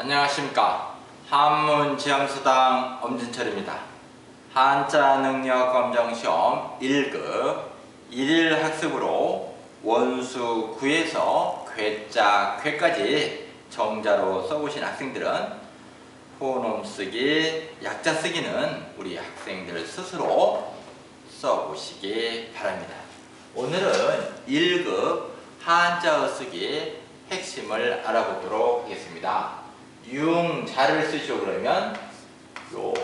안녕하십니까 한문 지향수당 엄진철입니다 한자 능력 검정 시험 1급 1일 학습으로 원수 9에서 괴자 괴까지 정자로 써보신 학생들은 호놈 쓰기, 약자 쓰기는 우리 학생들 스스로 써보시기 바랍니다. 오늘은 1급 한자어 쓰기 핵심을 알아보도록 하겠습니다. 융자를 쓰시오 그러면 요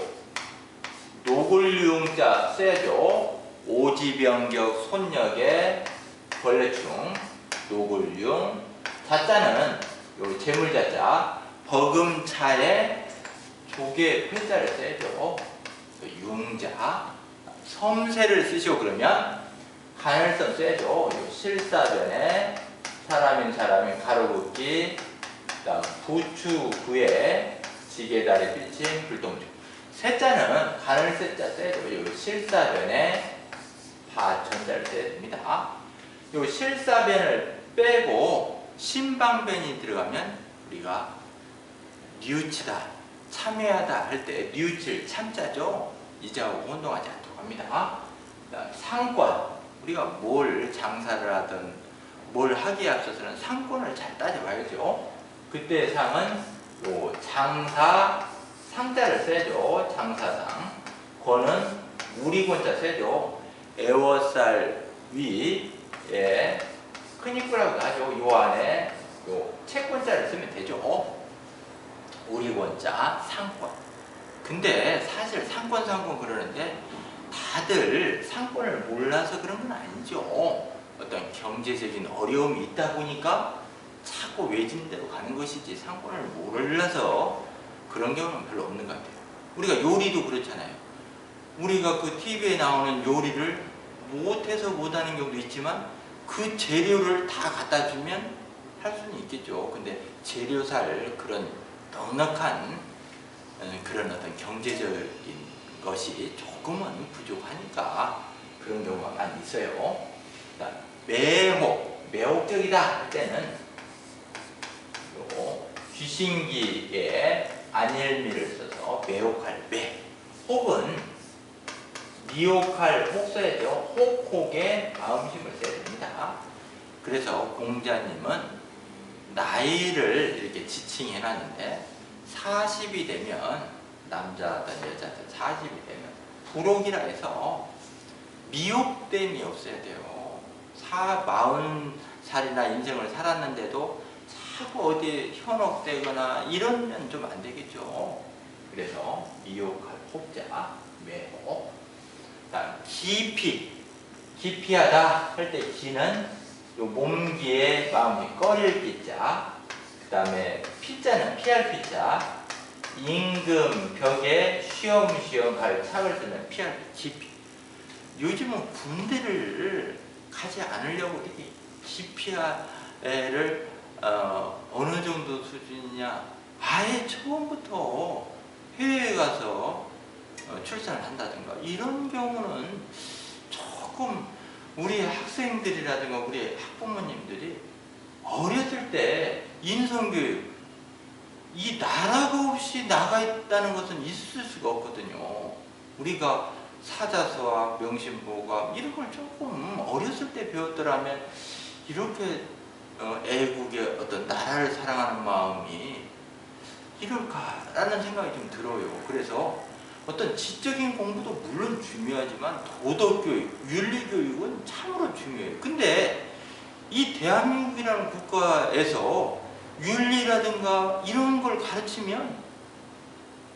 노골융자 써야죠. 오지병격 손역의 벌레충 노골융 자자는 요 재물자자 버금차에 조개 회자를 써야죠. 그 융자 섬세를 쓰시오 그러면 간을성 써야죠. 요 실사변에 사람인 사람인 가로긋기 그 다음 부추 구에 지게다리 비친 불동주 세자는 간을 세자 써야죠. 요 실사변에 파천자를 써야 됩니다. 요 실사변을 빼고 신방변이 들어가면 우리가 뉘우치다, 참여하다 할 때 뉘우칠 참자죠. 이자하고 혼동하지 않도록 합니다. 상권, 우리가 뭘 장사를 하든 뭘 하기에 앞서서는 상권을 잘 따져봐야죠. 그때 상은 요 장사 상자를 써야죠. 장사상. 권은 우리 권자 써야죠. 애워살 위에 큰 입구라고 하죠. 요 안에 요 채권자를 쓰면 되죠. 우리 권자 상권. 근데 사실 상권 상권 그러는데 다들 상권을 몰라서 그런 건 아니죠. 어떤 경제적인 어려움이 있다 보니까 자꾸 외진대로 가는 것이지 상권을 몰라서 그런 경우는 별로 없는 것 같아요. 우리가 요리도 그렇잖아요. 우리가 그 TV에 나오는 요리를 못해서 못하는 경우도 있지만 그 재료를 다 갖다 주면 할 수는 있겠죠. 근데 재료 살 그런 넉넉한 어, 그런 어떤 경제적인 것이 조금은 부족하니까 그런 경우가 많이 있어요. 그다음 매혹, 매혹적이다 할 때는 요 귀신기에 안일미를 써서 매혹할 매 혹은 미혹할 혹 써야죠. 혹혹에 마음심을 써야 됩니다. 그래서 공자님은 나이를 이렇게 지칭해 놨는데 40이 되면 남자든 여자든 40이 되면 불혹이라 해서 미혹됨이 없어야 돼요. 사, 40살이나 인생을 살았는데도 자꾸 어디 현혹되거나 이러면 좀 안 되겠죠. 그래서 미혹할 혹자, 매혹. 다음 기피. 기피하다 할 때 기는 요 몸기에 마음이 꺼릴 기자. 그 다음에 피자는 피할 피자. 임금 벽에 쉬엄쉬엄 갈 착을 쓰는 피할 기피. 요즘은 군대를 가지 않으려고 이렇게 기피를 어, 어느 정도 수준이냐 아예 처음부터 해외에 가서 어, 출산을 한다든가 이런 경우는 조금 우리 학생들이라든가 우리 학부모님들이 어렸을 때 인성교육 이 나라가 없이 나가 있다는 것은 있을 수가 없거든요. 우리가 사자서와 명심보감 이런 걸 조금 어렸을 때 배웠더라면 이렇게 어, 애국의 어떤 나라를 사랑하는 마음이 이럴까라는 생각이 좀 들어요. 그래서 어떤 지적인 공부도 물론 중요하지만 도덕교육, 윤리교육은 참으로 중요해요. 근데 이 대한민국이라는 국가에서 윤리라든가 이런 걸 가르치면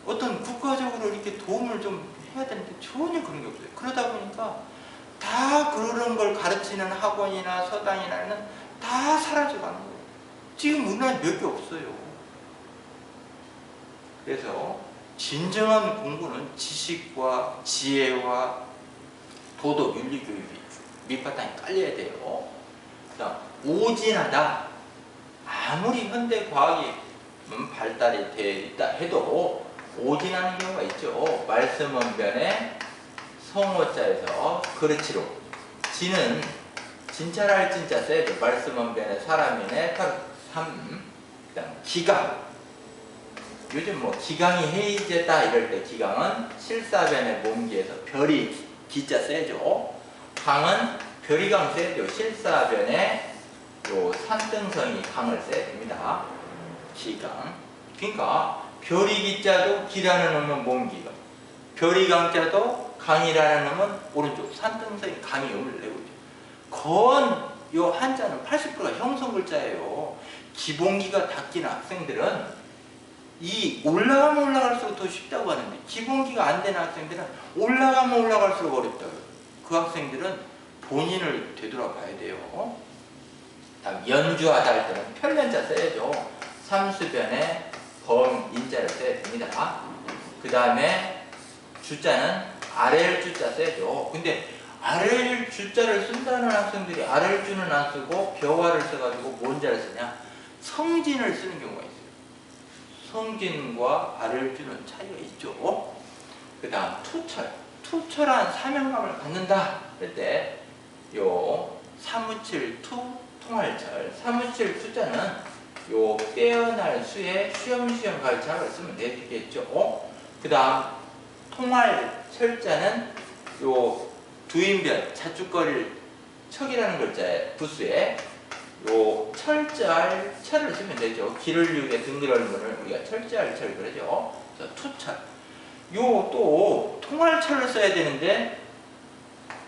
어떤 국가적으로 이렇게 도움을 좀 해야 되는데 전혀 그런 게 없어요. 그러다 보니까 다 그런 걸 가르치는 학원이나 서당이나 는 다 사라져가는 거예요. 지금 우리나라에 몇 개 없어요. 그래서 진정한 공부는 지식과 지혜와 도덕, 윤리 교육이 밑바탕에 깔려야 돼요. 오진하다. 아무리 현대 과학이 음, 발달이 돼 있다 해도 오진하는 경우가 있죠. 말씀 원변에 성호자에서 그렇지로 지는 진짜랄 진짜 써야죠. 말씀 원변에 사람이네 3 그다음 기가 요즘 뭐 기강이 해이제다 이럴 때 기강은 실사변의 몸기에서 별이 기자 세죠. 강은 별이강 세죠. 실사변의 요 산등성이 강을 됩니다. 기강. 그러니까 별이 기자도 기라는 놈은 몸기가 별이 강자도 강이라는 놈은 오른쪽 산등성이 강이 음을 내고 있죠. 건, 요 한자는 80%가 형성 글자예요. 기본기가 닦인 학생들은 이 올라가면 올라갈수록 더 쉽다고 하는데 기본기가 안 되는 학생들은 올라가면 올라갈수록 어렵다고. 그 학생들은 본인을 되돌아봐야 돼요. 다음 연주하다 할 때는 편련자 써야죠. 삼수변에 범인자를 써야 됩니다. 그 다음에 주자는 아래를 주자 써야죠. 근데 아래를 주자를 쓴다는 학생들이 아래를 주는 안 쓰고 벼화를 써가지고 뭔 자를 쓰냐? 성진을 쓰는 경우가 있어요. 성진과 아래를 주는 차이가 있죠. 그 다음 투철. 투철한 사명감을 갖는다. 할 때, 요 사무칠 투 통할철. 사무칠 투자는 요 빼어날 수에 쉬엄쉬엄 갈 자를 쓰면 되겠죠. 그 다음 통할 철자는 요 두인변 자축거릴 척이라는 글자에 부수에 요 철자할 철을 쓰면 되죠. 길을 유게 등글얼문을 우리가 철자할 철 그러죠. 투철. 요 또 통할철을 써야 되는데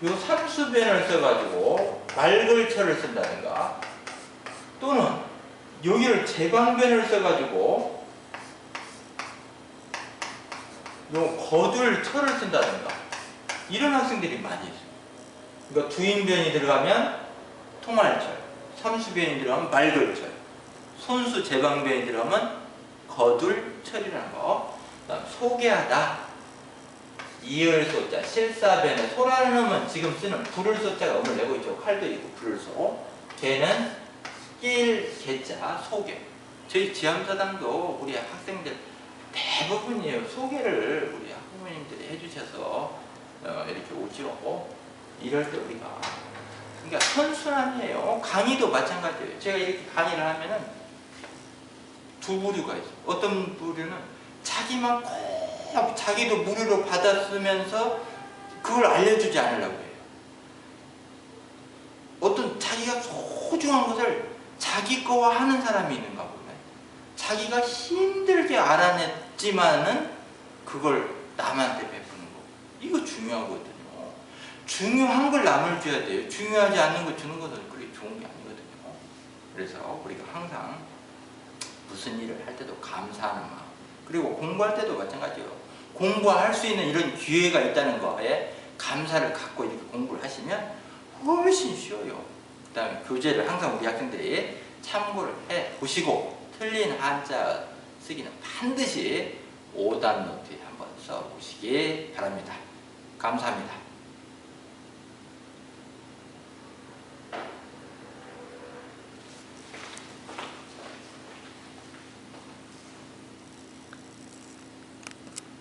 요 삼수변을 써가지고 말글철을 쓴다든가 또는 여기를 제광변을 써가지고 요 거둘철을 쓴다든가 이런 학생들이 많이 있어요. 그러니까 두인변이 들어가면 통할철, 삼수변이 들어가면 말글철, 손수 제방변이 들어가면 거둘철이라는 거. 그다음 소개하다. 이을 소자, 실사변에 소라는 놈은 지금 쓰는 불을 소자가 음을 내고 있죠. 칼도 있고 불을 소. 걔는 낄 개자 소개. 저희 지암사당도 우리 학생들 대부분이에요. 소개를 우리 학부모님들이 해주셔서 어, 이렇게 오죠. 이럴 때 우리가 그러니까 선순환이에요. 강의도 마찬가지예요. 제가 이렇게 강의를 하면은 두 부류가 있어요. 어떤 부류는 자기만 꼭 자기도 무료로 받았으면서 그걸 알려주지 않으려고 해요. 어떤 자기가 소중한 것을 자기 거와 하는 사람이 있는가 보면 자기가 힘들게 알아냈지만은 그걸 남한테 거. 이거 중요하거든요. 중요한 걸 남을 줘야 돼요. 중요하지 않는 거 주는 것은 그렇게 좋은 게 아니거든요. 그래서 우리가 항상 무슨 일을 할 때도 감사하는 마음. 그리고 공부할 때도 마찬가지예요. 공부할 수 있는 이런 기회가 있다는 거에 감사를 갖고 이렇게 공부를 하시면 훨씬 쉬워요. 그 다음에 교재를 항상 우리 학생들이 참고를 해 보시고 틀린 한자 쓰기는 반드시 오답 노트에 한번 써 보시기 바랍니다. 감사합니다.